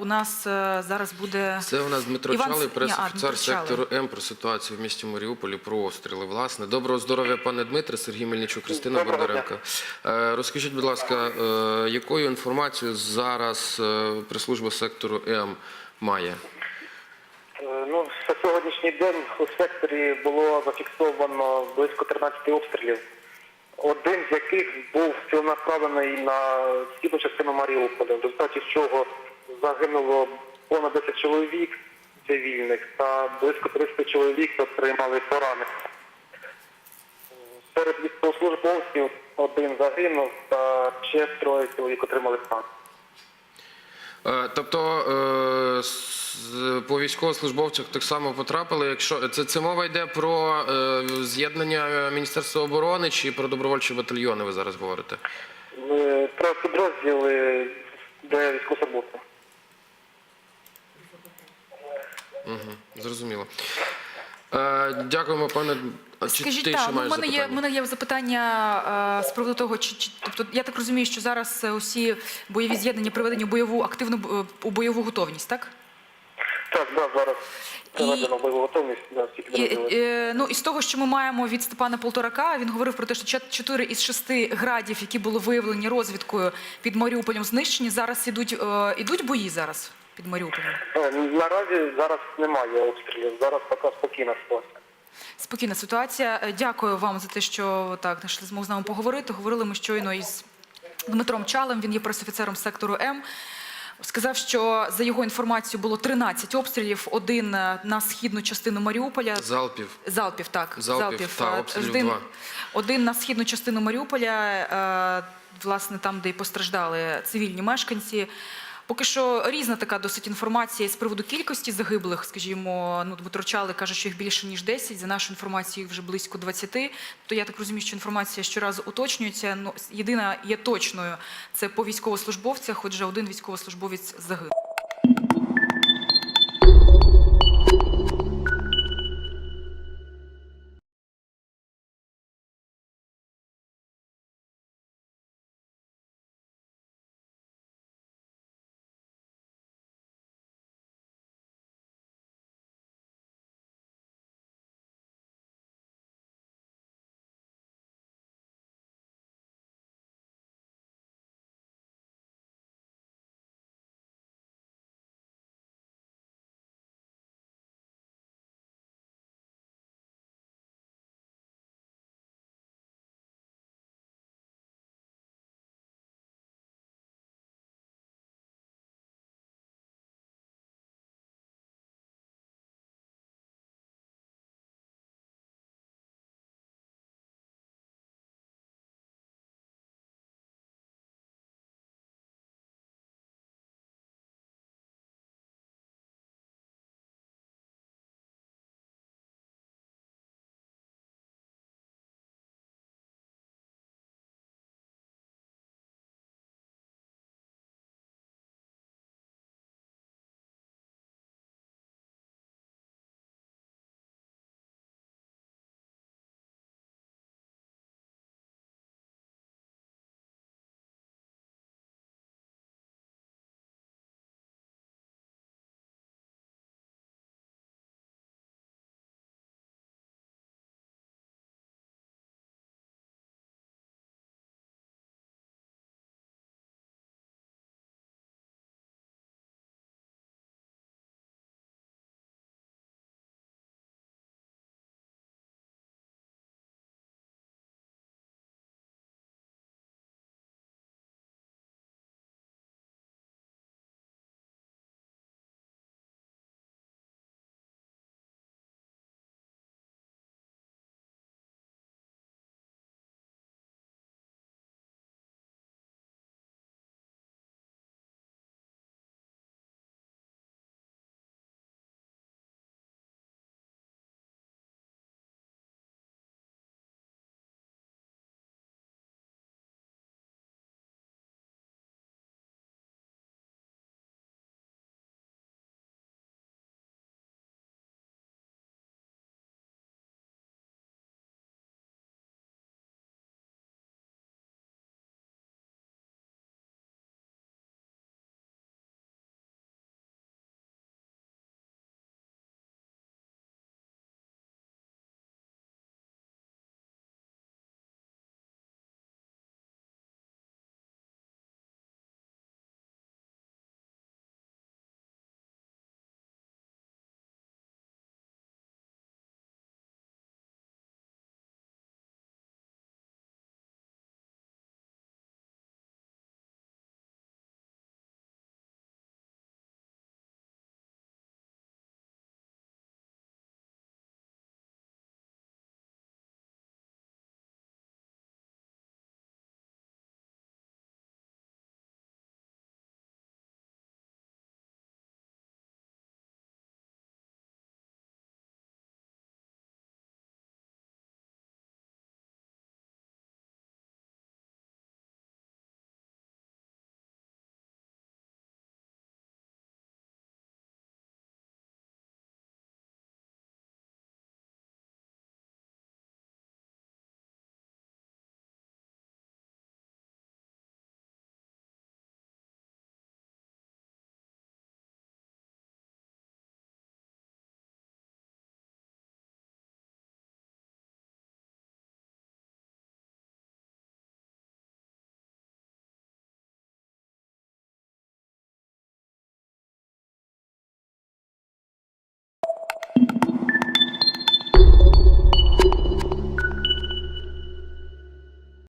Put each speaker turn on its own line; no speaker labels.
у нас е, зараз буде
Це у нас Дмитро
Іван
Чалий, прес-офіцер сектору М про ситуацію в місті Маріуполі, про обстріли. Власне, доброго здоров'я, пане Дмитре, Сергій Мельничук,
Доброго
Бондаренко. Е, Розкажіть, будь ласка, е, якою інформацією зараз прес-служба сектору М має?
Ну, за сьогоднішній день у секторі було зафіксовано близько 13 обстрілів, один з яких був ціленаправлений на східну частину Маріуполя, в результаті чого загинуло понад 10 чоловік цивільних та близько 30 чоловік отримали поранення. Серед військовослужбовців один загинув та ще троє чоловік отримали поранення.
Е, Тобто е, по військовослужбовцях так само потрапили. Якщо це, це мова йде про е, з'єднання Міністерства оборони чи про добровольчі батальйони, ви зараз говорите?
Про підрозділи де військовослужбовців.
Зрозуміло. Е, дякуємо, пане.
Скажіть
ти
так,
ще
ну, в
маєш
мене є мене є запитання е, з приводу того, чи, чи тобто я так розумію, що зараз е, усі бойові з'єднання приведені в бойову активну е, у бойову готовність, так?
Так, да, зараз проведено бойову готовність на всі
І,
підрозділи.
е, ну, із того, що ми маємо від Степана Полторака, він говорив про те, що чет- чотири із шести градів, які були виявлені розвідкою під Маріуполем, знищені. Зараз ідуть, е, ідуть бої зараз під Маріуполем.
Е, Наразі зараз немає обстрілів, зараз поки спокійна ситуація.
Спокійна ситуація. Е, Дякую вам за те, що так знайшли змогу з нами поговорити. Говорили ми щойно із Дмитром Чалем. Він є пресофіцером сектору М. Сказав, що за його інформацією було 13 обстрілів, один е, на східну частину Маріуполя.
Залпів.
Залпів, так.
Залпів, та,
Е,
обстрілів
один,
два.
один на східну частину Маріуполя, власне, там, де й постраждали цивільні мешканці. Поки що різна така досить інформація з приводу кількості загиблих. Скажімо, ну Дмитро Чали каже, що їх більше ніж 10, за нашою інформацією вже близько 20. То я так розумію, що інформація щоразу уточнюється. Ну єдина є точною це по військовослужбовцях. Отже, один військовослужбовець загинув.